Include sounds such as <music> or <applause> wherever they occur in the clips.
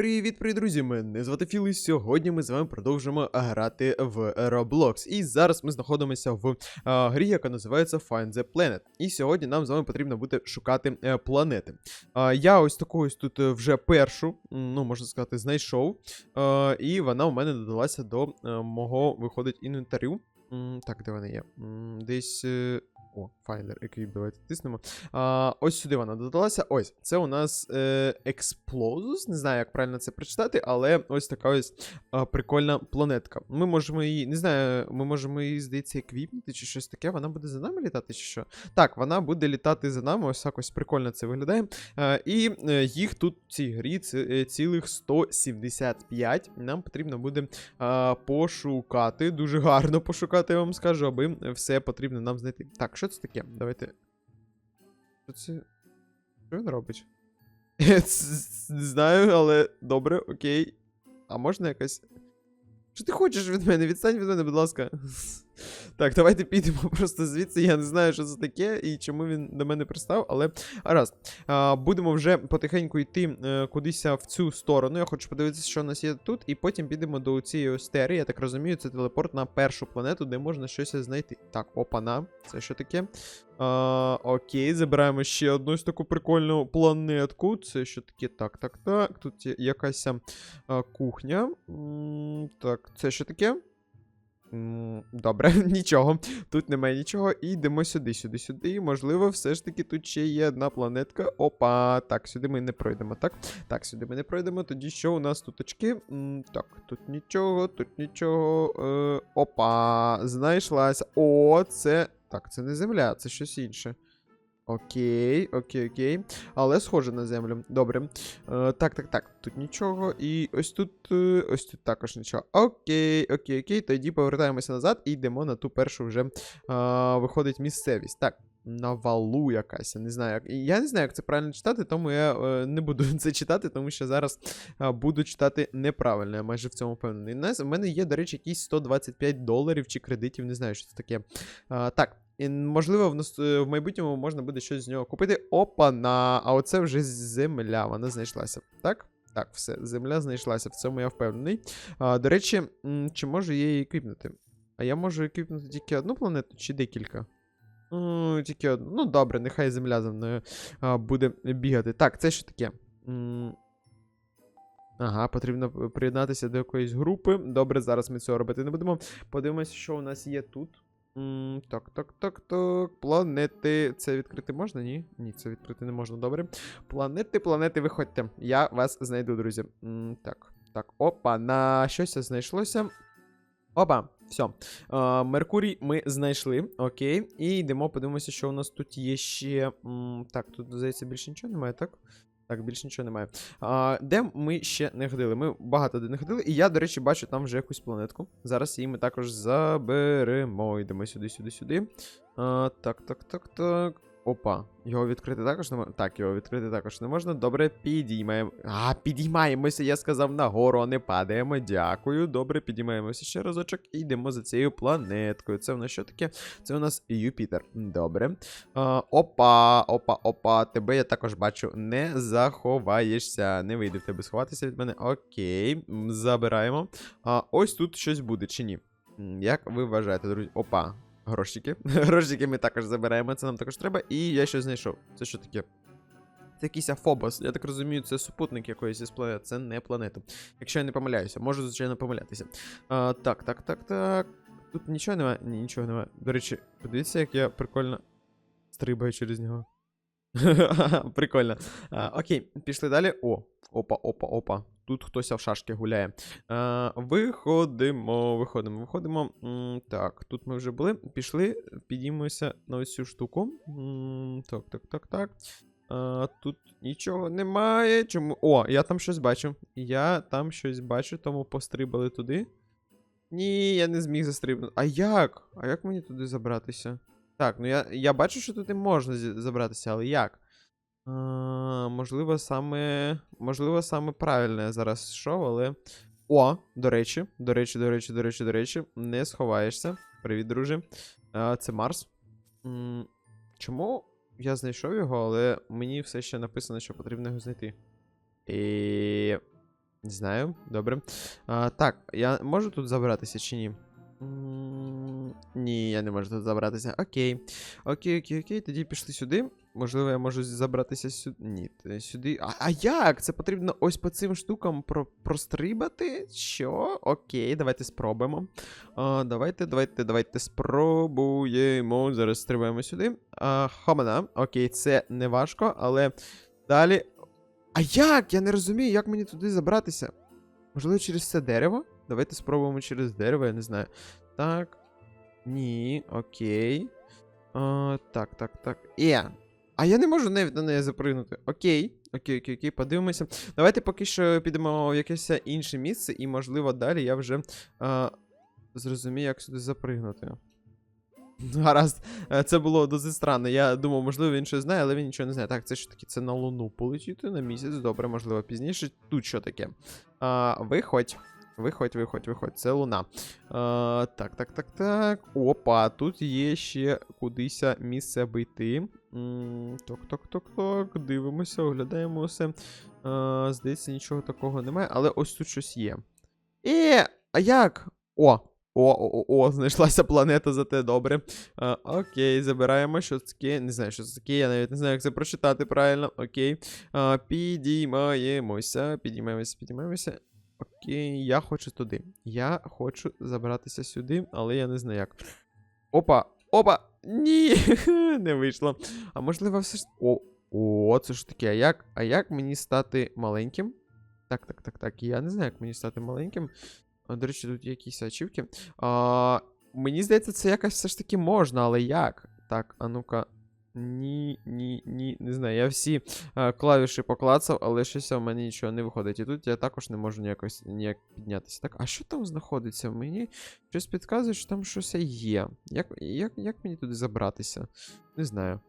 Привіт, привіт, друзі! Мене звати Філ, і сьогодні ми з вами продовжимо грати в Roblox. І зараз ми знаходимося в а, грі, яка називається Find the Planet. І сьогодні нам з вами потрібно буде шукати е, планети. А, я ось таку ось тут е, вже першу, ну можна сказати, знайшов. А, і вона у мене додалася до е, мого виходить інвентарю. Так, де вона є? Десь. Е, О, Finder, який давайте тиснемо. А, ось сюди вона додалася. Ось, це у нас е, Explosus. Не знаю, як правильно це прочитати, але ось така ось а, прикольна планетка. Ми можемо її, не знаю, ми можемо її, здається, еквіпнути чи щось таке. Вона буде за нами літати, чи що? Так, вона буде літати за нами. Ось так ось прикольно це виглядає. Е, і е, їх тут в цій грі ці- е, цілих 175. Нам потрібно буде а, пошукати. Дуже гарно пошукати, я вам скажу, аби все потрібно нам знайти. Так, що це таке? Давайте. Що це? Що він робить? <laughs> Не знаю, але добре, окей. А можна якось. Що ти хочеш від мене? Відстань від мене, будь ласка. <laughs> Так, давайте підемо <laughs> просто звідси. Я не знаю, що це таке і чому він до мене пристав, але. А, будемо вже потихеньку йти е, кудись в цю сторону. Я хочу подивитися, що у нас є тут, і потім підемо до цієї стери. Я так розумію, це телепорт на першу планету, де можна щось знайти. Так, опана. Це що таке? А, окей, забираємо ще одну ось таку прикольну планетку. Це що таке? Так, так, так. Тут є якась кухня. Так, це що таке? Добре, <laughs> нічого. Тут немає нічого. І йдемо сюди, сюди, сюди. Можливо, все ж таки тут ще є одна планетка. Опа. Так, сюди ми не пройдемо, так? Так, сюди ми не пройдемо. Тоді що у нас тут очки? Так, тут нічого, тут нічого. Е, опа. Знайшлася. О, це. Так, це не земля, це щось інше. Окей, окей, окей. Але схоже на землю. Добре. Е, так, так, так. Тут нічого. І ось тут. е, Ось тут також нічого. Окей, окей, окей. Тоді повертаємося назад і йдемо на ту першу вже е, виходить місцевість. Так. На валу якась, я не знаю, як. Я не знаю, як це правильно читати, тому я е, не буду <laughs> це читати, тому що зараз е, буду читати неправильно. Я майже в цьому впевнений. У У мене є, до речі, якісь 125 доларів чи кредитів, не знаю, що це таке. Е, так, і, можливо, в, нас, е, в майбутньому можна буде щось з нього купити. Опа-на! А оце вже земля, вона знайшлася. Так? Так, все, земля знайшлася, в цьому я впевнений. А, до речі, чи можу я її еквіпнути? А я можу еквіпнути тільки одну планету чи декілька? Ну, тільки одну. Ну, добре, нехай земля за мною буде бігати. Так, це що таке? Ага, потрібно приєднатися до якоїсь групи. Добре, зараз ми цього робити не будемо. Подивимося, що у нас є тут. Так, так, так, так. Планети. Це відкрити можна? Ні? Ні, це відкрити не можна, добре. Планети, планети, виходьте. Я вас знайду, друзі. Так, так, опа, на щось знайшлося. Опа, все. Меркурій ми знайшли. Окей. І йдемо, подивимося, що у нас тут є ще. Так, тут, здається, більше нічого немає, так? Так, більше нічого немає. А, де ми ще не ходили? Ми багато де не ходили. І я, до речі, бачу там вже якусь планетку. Зараз її ми також заберемо. Йдемо сюди, сюди, сюди. А, так, так, так, так. Опа, його відкрити також не можна. Так, його відкрити також не можна. Добре, підіймаємо. А, підіймаємося, я сказав, нагору, а не падаємо. Дякую. Добре, підіймаємося ще разочок і йдемо за цією планеткою. Це в нас що таке? Це у нас Юпітер. Добре. А, опа, опа, опа. Тебе я також бачу. Не заховаєшся. Не вийде в тебе сховатися від мене. Окей, забираємо. А, ось тут щось буде, чи ні? Як ви вважаєте, друзі? Опа. Грошики. <laughs> Грошики ми також забираємо, це нам також треба. І я щось знайшов. Це що таке? Це якийсь Афобос. Я так розумію, це супутник якоїсь із планет, це не планета. Якщо я не помиляюся, можу, звичайно, помилятися. А, так, так, так, так. Тут нічого немає? Ні, нічого немає. До речі, подивіться, як я прикольно стрибаю через нього. <laughs> Прикольно. А, окей, пішли далі. О, опа, опа, опа. Тут хтось в шашки гуляє. А, виходимо, виходимо, виходимо. М, так, тут ми вже були. Пішли, підіймемося на ось цю штуку. М, так, так, так, так. А, тут нічого немає. Чому? О, я там щось бачу. Я там щось бачу, тому пострибали туди. Ні, я не зміг застрибнути. А як? А як мені туди забратися? Так, ну я, я бачу, що туди можна забратися, але як? Можливо, саме. Можливо, саме правильно я зараз йшов, але. О, до речі, до речі, до речі, до речі, до речі, не сховаєшся. Привіт, друже. Це Марс. Чому я знайшов його, але мені все ще написано, що потрібно його знайти. І... Не знаю, добре. А, так, я можу тут забратися чи ні? М, Ні, я не можу тут забратися. Окей. Окей, окей, окей. Тоді пішли сюди. Можливо, я можу забратися сюди. Ні, сюди. А, а як? Це потрібно ось по цим штукам про прострибати? Що? Окей, давайте спробуємо. А, давайте, давайте, давайте спробуємо. Зараз стрибаємо сюди. А, хомана. Окей, це не важко, але далі. А як? Я не розумію, як мені туди забратися. Можливо, через це дерево? Давайте спробуємо через дерево, я не знаю. Так. Ні, окей. А, так, так, так. Е. А я не можу навіть на неї запригнути. Окей. Окей, окей, окей, подивимося. Давайте поки що підемо в якесь інше місце, і, можливо, далі я вже а, зрозумію, як сюди запригнути. Гаразд, Е, це було досить странно. Я думав, можливо, він щось знає, але він нічого не знає. Так, це що таке? Це на Луну полетіти на місяць. Добре, можливо, пізніше. Тут що таке? А, виходь. Виходь, виходь, виходь. Це луна. А, так, так, так, так. Опа, тут є ще кудись місце аби йти. М, Ток, ток, ток, ток. Дивимося, оглядаємо все. А, здається, нічого такого немає, але ось тут щось є. Е, а як? О! О, о, о, о, знайшлася планета, зате добре. А, окей, забираємо, що це таке. Не знаю, що це таке, я навіть не знаю, як це прочитати правильно. Окей. А, підіймаємося, підіймаємося, підіймаємося. Окей, я хочу туди. Я хочу забратися сюди, але я не знаю як. Опа, опа! Ні! <laughs> не вийшло. А можливо, все ж. О, о, це ж таке. А як? А як мені стати маленьким? Так, так, так, так. Я не знаю, як мені стати маленьким. До речі, тут якісь ачівки. А, мені здається, це якось все ж таки можна, але як? Так, а ну-ка. Ні, ні, ні, не знаю. Я всі е, клавіші поклацав, але щось у мене нічого не виходить. І тут я також не можу ніякось ніяк піднятися. Так, а що там знаходиться? Мені щось підказує, що там щось є. Як, як, як мені туди забратися? Не знаю.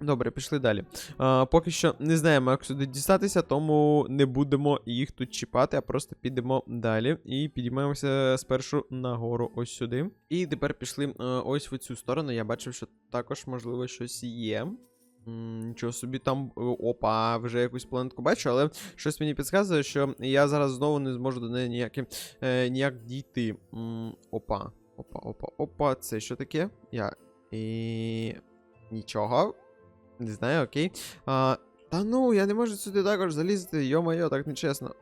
Добре, пішли далі. А, поки що не знаємо, як сюди дістатися, тому не будемо їх тут чіпати, а просто підемо далі і підіймаємося спершу нагору ось сюди. І тепер пішли ось в цю сторону. Я бачив, що також, можливо, щось є. Нічого собі там. Опа, вже якусь планетку бачу, але щось мені підказує, що я зараз знову не зможу до неї ніякі, е, ніяк дійти. М, Опа, опа, опа, опа. Це що таке? Я. І. Нічого. Не знаю, окей. А, та ну, я не можу сюди також залізти, йо-моє, так нечесно.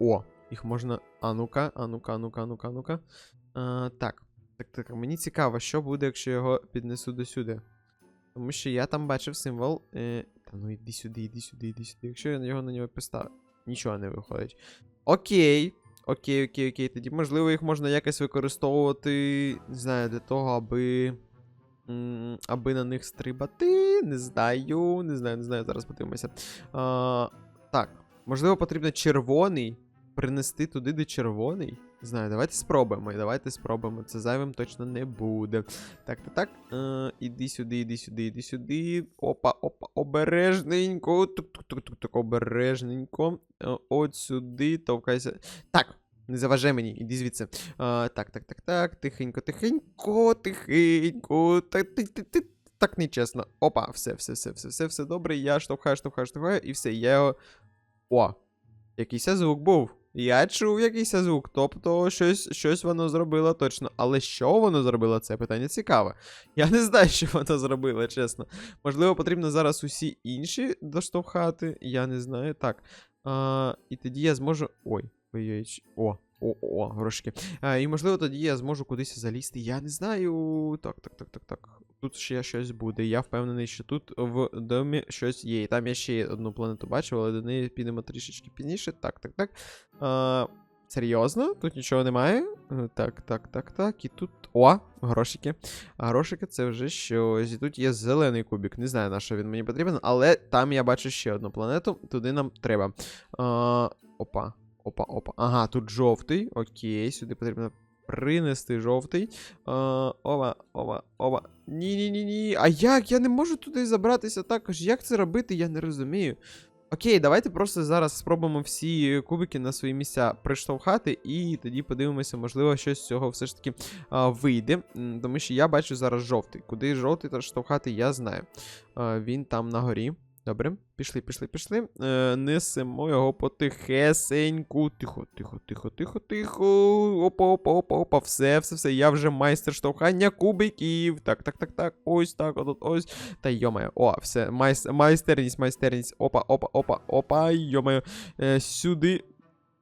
О, їх можна. А ну-ка, а ну-ка, а ну-ка, а ну-ка, а ну-ка. Так. Так, так, мені цікаво, що буде, якщо його піднесу до сюди. Тому що я там бачив символ. Е, та ну іди сюди, іди сюди, іди сюди. Якщо я його на нього поставлю, нічого не виходить. Окей. Окей, окей, окей. Тоді, можливо, їх можна якось використовувати, не знаю, для того, аби. Аби на них стрибати. Не знаю, не знаю, не знаю, зараз подивимося. А, так, можливо, потрібно червоний принести туди, де червоний. Не знаю, давайте спробуємо. Давайте спробуємо. Це зайвим точно не буде. Так, так, так. Е, іди сюди, іди сюди, іди сюди. Опа, опа, обережненько. Тук-тук-тук-тук, обережненько. Е, От сюди, товкайся. Так. Не заважай мені, іди звідси. А, так, так, так, так. Тихенько, тихенько, тихенько. Так, ти, ти, ти, так нечесно. Опа, все, все, все, все, все, все добре. Я штовхаю, штовхаю, штовхаю, і все, я його. О! Якийсь звук був. Я чув якийсь звук. Тобто щось, щось воно зробило точно. Але що воно зробило, це питання цікаве. Я не знаю, що воно зробило, чесно. Можливо, потрібно зараз усі інші доштовхати. Я не знаю. Так. А, і тоді я зможу. Ой, ой-ой. ч- О, о, о, грошики. А, і можливо, тоді я зможу кудись залізти. Я не знаю. Так, так, так, так, так. Тут ще щось буде. Я впевнений, що тут в домі щось є. Там я ще одну планету бачив, але до неї підемо трішечки пізніше. Так, так, так. А, серйозно? Тут нічого немає. Е, Так, так, так, так. І тут. О, грошики. А грошики це вже щось. І тут є зелений кубик. Не знаю, на що він мені потрібен, але там я бачу ще одну планету. Туди нам треба. А, опа. Опа, опа. Ага, тут жовтий. Окей, сюди потрібно принести жовтий. А, ова, ова, ова. Ні-ні-ні-ні. А як? Я не можу туди забратися також. Як це робити, я не розумію. Окей, давайте просто зараз спробуємо всі кубики на свої місця приштовхати, і тоді подивимося, можливо, щось з цього все ж таки а, вийде. Тому що я бачу зараз жовтий. Куди жовтий штовхати, я знаю. А, він там на горі. Добре, пішли, пішли, пішли. Е, несемо його потихесеньку. Тихо, тихо, тихо, тихо, тихо. Опа, опа, опа, опа. Все, все, все. Я вже майстер штовхання кубиків. Так, так, так, так. Ось так, от, ось. Та йомаю. О, все. Майс... Майстерність, майстерність. Опа, опа, опа, опа. Йомаю. Е, сюди.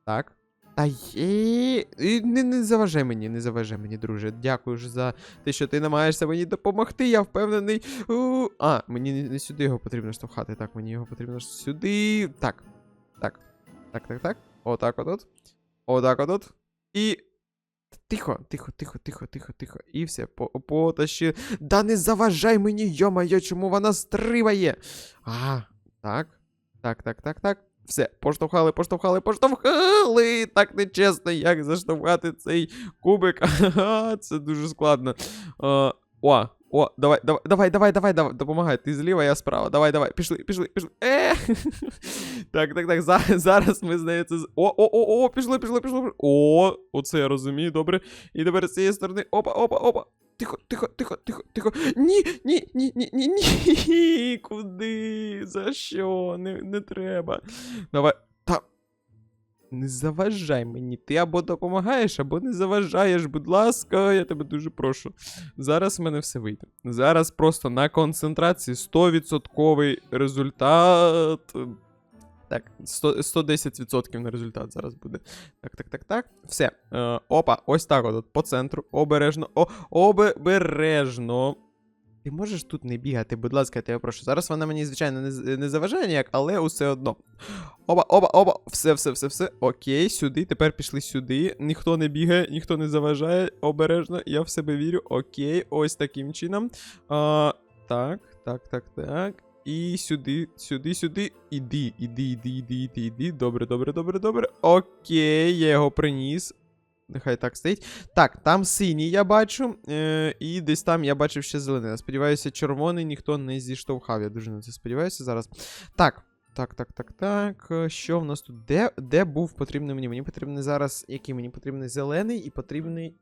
Так. Та є. І Не, не заважай мені, не заважай мені, друже. Дякую ж за те, що ти намагаєшся мені допомогти. Я впевнений. У, А, мені не, сюди його потрібно штовхати. Так, мені його потрібно сюди. Так. Так. Так, так, так. Отак от от. Отак от от. І. Тихо, тихо, тихо, тихо, тихо, тихо. І все, по потащи. Да не заважай мені, йо-моє, чому вона стриває? А, так. Так, так, так, так. Все, поштовхали, поштовхали, поштовхали. Так нечесно, як заштовхати цей кубик. Це дуже складно. О, о, давай, давай, давай, давай, давай, давай, допомагай. Ти зліва, я справа. Давай, давай, пішли, пішли, пішли. Е! <laughs> Так, так, так. Зараз ми здається. О, о, о, о, пішли, пішли, пішли. О, оце я розумію, добре. І тепер з цієї сторони. Опа, опа, опа. Тихо, тихо, тихо, тихо, тихо. Ні, ні, ні, ні, ні, ні. Куди? За що? Не, не треба. Давай. Та. Не заважай мені. Ти або допомагаєш, або не заважаєш. Будь ласка, я тебе дуже прошу. Зараз в мене все вийде. Зараз просто на концентрації 100% результат. Так, 100, 110% на результат зараз буде. Так, так, так, так. Все. Е, опа, ось так от, по центру. Обережно. О, обережно. Ти можеш тут не бігати, будь ласка, я тебе прошу. Зараз вона мені, звичайно, не, не заважає ніяк, але усе одно. Оба, оба, оба. Все, все, все, все. Окей, сюди. Тепер пішли сюди. Ніхто не бігає, ніхто не заважає. Обережно, я в себе вірю. Окей, ось таким чином. А, так, так, так, так. І сюди, сюди, сюди. Іди, іди, іди, іди, іди, іди. Добре, добре, добре, добре. Окей, я його приніс. Нехай так стоїть. Так, там синій я бачу. Е, і десь там я бачив ще зелений. Сподіваюся, червоний ніхто не зіштовхав. Я дуже на це сподіваюся зараз. Так. Так, так, так, так. е, Що в нас тут? Де, де був потрібний мені? Мені потрібний зараз. Який мені потрібний зелений і потрібний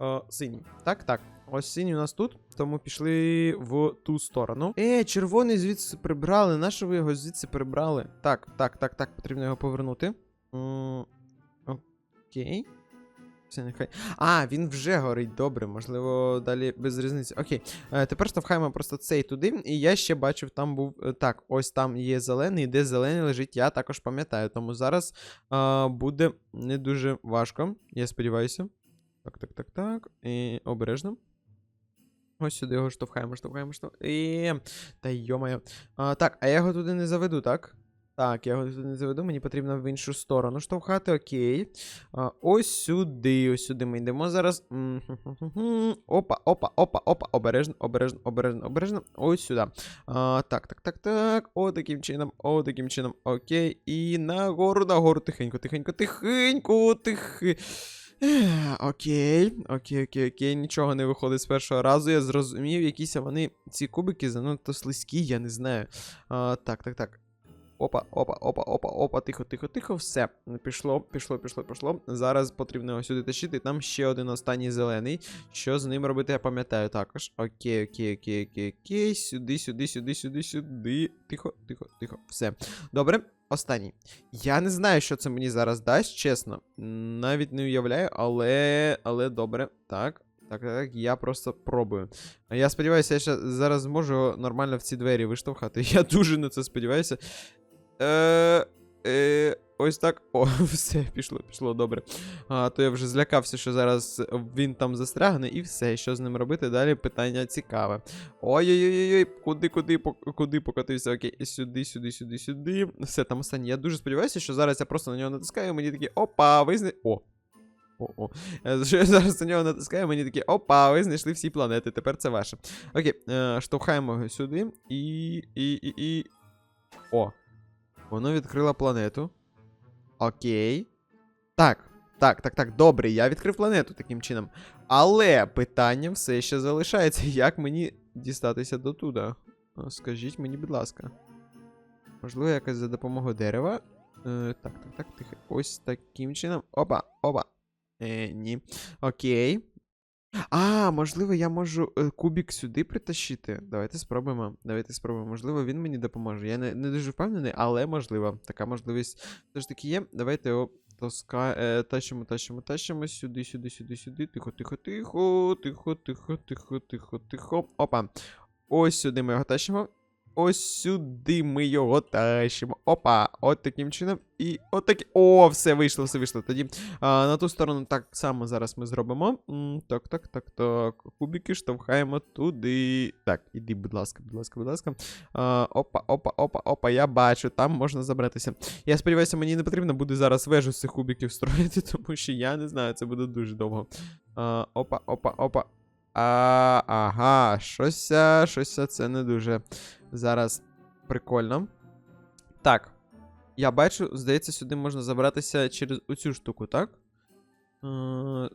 е, синій. Так, так. Ось синій у нас тут, тому пішли в ту сторону. Е, червоний звідси прибрали. Нащо ви його звідси прибрали? Так, так, так, так, потрібно його повернути. Окей. Все, нехай. А, він вже горить добре, можливо, далі без різниці. Окей. Е, тепер штовхаємо просто цей туди. І я ще бачив, там був. е, так, ось там є зелений, де зелений лежить, я також пам'ятаю. Тому зараз е, буде не дуже важко, я сподіваюся. Так, так, так, так. І обережно. Ось сюди його штовхаємо, штовхаємо, штовхаємо. І... Та йомаю. Так, а я його туди не заведу, так? Так, я його туди не заведу, мені потрібно в іншу сторону штовхати, окей. А, ось сюди, ось сюди ми йдемо зараз. Опа, опа, опа, опа. Обережно, обережно, обережно, обережно. Ось сюди. А, так, так, так, так. О, таким чином, о, таким чином. Окей. І нагору, нагору. Тихенько, тихенько, тихенько, тихи. Окей, окей, окей, окей, нічого не виходить з першого разу. Я зрозумів, якісь вони ці кубики занадто слизькі, я не знаю. А, так, так, так. Опа, опа, опа, опа, опа, тихо, тихо, тихо, все. Пішло, пішло, пішло, пішло. Зараз потрібно його сюди тащити. Там ще один останній зелений. Що з ним робити, я пам'ятаю також. Окей, окей, окей, окей, окей. Сюди, сюди, сюди, сюди, сюди. Тихо, тихо, тихо. Все. Добре. Останній. Я не знаю, що це мені зараз дасть, чесно. Навіть не уявляю, але. Але добре. Так. Так, так, я просто пробую. Я сподіваюся, я ще зараз зможу нормально в ці двері виштовхати. <laughs> Я дуже на це сподіваюся. Е, е, ось так. О, <laughs> все, пішло, пішло, добре. А, то я вже злякався, що зараз він там застрягне, і все, що з ним робити. Далі питання цікаве. Ой-ой-ой, куди, куди, куди покотився? Окей, сюди, сюди, сюди, сюди. Все, там останнє. Я дуже сподіваюся, що зараз я просто на нього натискаю, і мені такі, опа, ви зна... О. О-о. Що <laughs> я зараз на нього натискаю, мені такі, опа, ви знайшли всі планети, тепер це ваше. Окей, е, штовхаємо сюди. І. і, і, і. О. Воно відкрило планету. Окей. Так, так, так, так, добре, я відкрив планету таким чином. Але питання все ще залишається, <laughs> як мені дістатися до туди. Скажіть мені, будь ласка. Можливо, якось за допомогою дерева. Е, так, так, так, тихо. Ось таким чином. Опа, опа. Е, ні. Окей. А, можливо, я можу е, кубік сюди притащити. Давайте спробуємо. Давайте спробуємо. Можливо, він мені допоможе. Я не, не дуже впевнений, але можливо. Така можливість все ж таки є. Давайте його тоска... е, тащимо, тащимо, тащимо. Сюди, сюди, сюди, сюди. Тихо, тихо, тихо, тихо, тихо, тихо, тихо, тихо. Опа. Ось сюди ми його тащимо. Ось сюди ми його тащимо. Опа, от таким чином. І от такі. О, все вийшло, все вийшло. Тоді а, на ту сторону так само зараз ми зробимо. Так, так, так, так. Кубики штовхаємо туди. Так, іди, будь ласка, будь ласка, будь ласка. А, опа, опа, опа, опа, я бачу, там можна забратися. Я сподіваюся, мені не потрібно буде зараз вежу з цих кубиків строїти, <laughs> тому що я не знаю, це буде дуже довго. А, опа, опа, опа. А, ага, щось, щось це не дуже зараз прикольно. Так. Я бачу, здається, сюди можна забратися через оцю штуку, так? Е,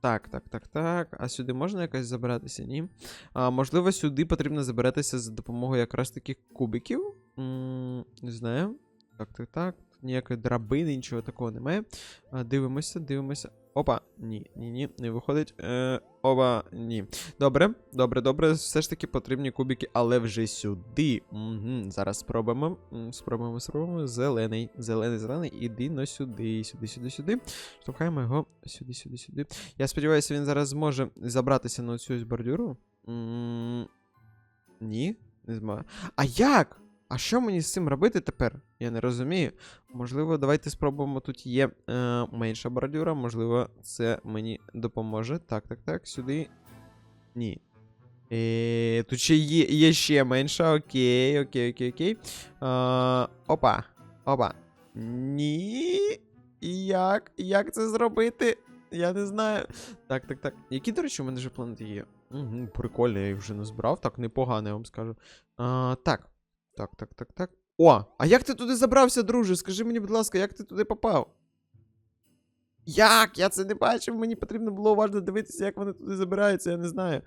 так, так, так, так. А сюди можна якось забиратися? Ні. А, можливо, сюди потрібно забиратися за допомогою якраз таких кубиків. М, не знаю. Так, так, так. Ніякої драбини, нічого такого немає. А, дивимося, дивимося. Опа, ні, ні, ні, не виходить. Е, опа, ні. Добре, добре, добре. Все ж таки потрібні кубики, але вже сюди. Угу, зараз спробуємо. Спробуємо, спробуємо. Зелений, зелений, зелений. Іди но сюди, сюди, сюди, сюди. Штовхаємо його сюди, сюди, сюди. Я сподіваюся, він зараз зможе забратися на цю бордюру. М, Ні, не зможе. А як? А що мені з цим робити тепер? Я не розумію. Можливо, давайте спробуємо. Тут є е, менша бордюра, можливо, це мені допоможе. Так, так, так, сюди. Ні. Е, тут ще є, є ще менша. Окей, окей, окей, окей. Е, опа. Опа. Ні. Як? Як це зробити? Я не знаю. Так, так, так. Які, до речі, у мене вже планети є? Угу, прикольно, я їх вже назбирав. Так, непогано, я вам скажу. А, так. Так, так, так, так. О, а як ти туди забрався, друже? Скажи мені, будь ласка, як ти туди попав? Як? Я це не бачив, мені потрібно було уважно дивитися, як вони туди забираються, я не знаю.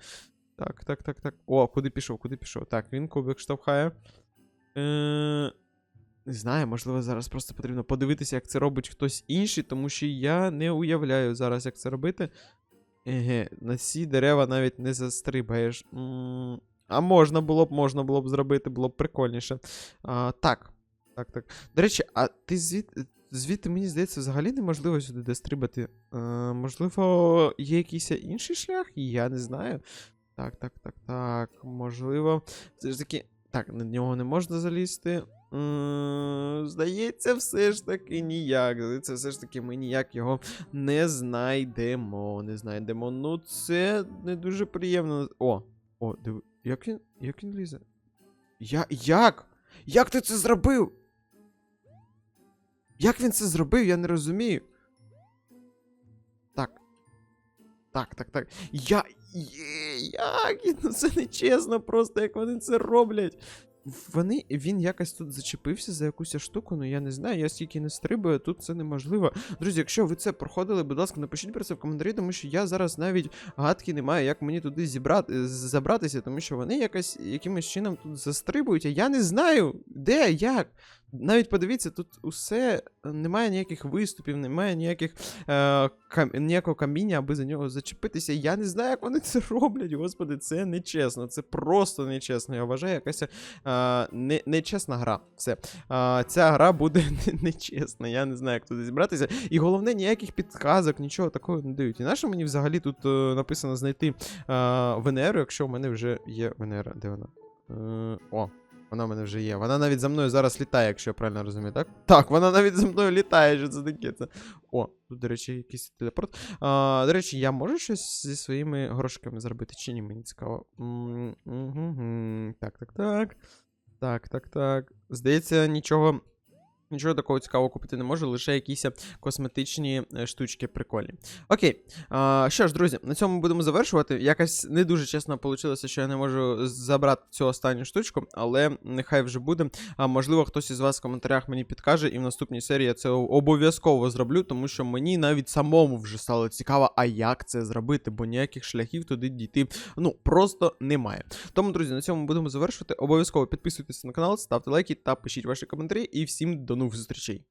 Так, так, так, так. О, куди пішов, куди пішов? Так, він кубик штовхає. Е... Не знаю, можливо, зараз просто потрібно подивитися, як це робить хтось інший, тому що я не уявляю зараз, як це робити. Еге, на ці дерева навіть не застрибаєш. М, А можна було б, можна було б зробити, було б прикольніше. А, так. Так, так. До речі, а ти звідти, звідти, мені здається, взагалі неможливо сюди дострибати. Е, можливо, є якийсь інший шлях? Я не знаю. Так, так, так, так. Можливо. Все ж таки. Так, на нього не можна залізти. Здається, все ж таки ніяк. Здається, все ж таки ми ніяк його не знайдемо. Не знайдемо. Ну, це не дуже приємно. О, о, диви. Як він. Як він лізе? Я. Як? Як ти це зробив? Як він це зробив, я не розумію. Так. Так, так, так. Я. Є, як? Ну це нечесно просто, як вони це роблять. Вони, він якось тут зачепився за якусь штуку, ну я не знаю, я стільки не стрибаю, тут це неможливо. Друзі, якщо ви це проходили, будь ласка, напишіть про це в коментарі, тому що я зараз навіть гадки не маю, як мені туди зібрати, забратися, тому що вони якось якимось чином тут застрибують, а я не знаю, де, як. Навіть подивіться, тут усе е, немає ніяких виступів, немає ніяких е, кам... ніякого каміння, аби за нього зачепитися. Я не знаю, як вони <laughs> це роблять. Господи, це нечесно. Це просто нечесно. Я вважаю, якась е, не... нечесна гра. Все. Е, ця гра буде <laughs> нечесна. Я не знаю, як туди зібратися. І головне, ніяких підказок, нічого такого не дають. І на що мені взагалі тут е, написано знайти е, Венеру, якщо в мене вже є Венера. Де вона? Е, о. Вона в мене вже є. Вона навіть за мною зараз літає, якщо я правильно розумію, так? Так, вона навіть за мною літає, що це таке. Це. О, тут, до речі, якийсь телепорт. А, до речі, я можу щось зі своїми грошиками зробити, чи ні, мені цікаво. Так, так, так. Так, так, так. Здається, нічого. Нічого такого цікавого купити не можу, лише якісь косметичні е, штучки прикольні. Окей. А, що ж, друзі, на цьому будемо завершувати. Якось не дуже чесно вийшло, що я не можу забрати цю останню штучку, але нехай вже буде. А можливо, хтось із вас в коментарях мені підкаже, і в наступній серії я це обов'язково зроблю, тому що мені навіть самому вже стало цікаво, а як це зробити, бо ніяких шляхів туди дійти ну просто немає. Тому, друзі, на цьому будемо завершувати. Обов'язково підписуйтесь на канал, ставте лайки та пишіть ваші коментарі. І всім до нових зустрічей.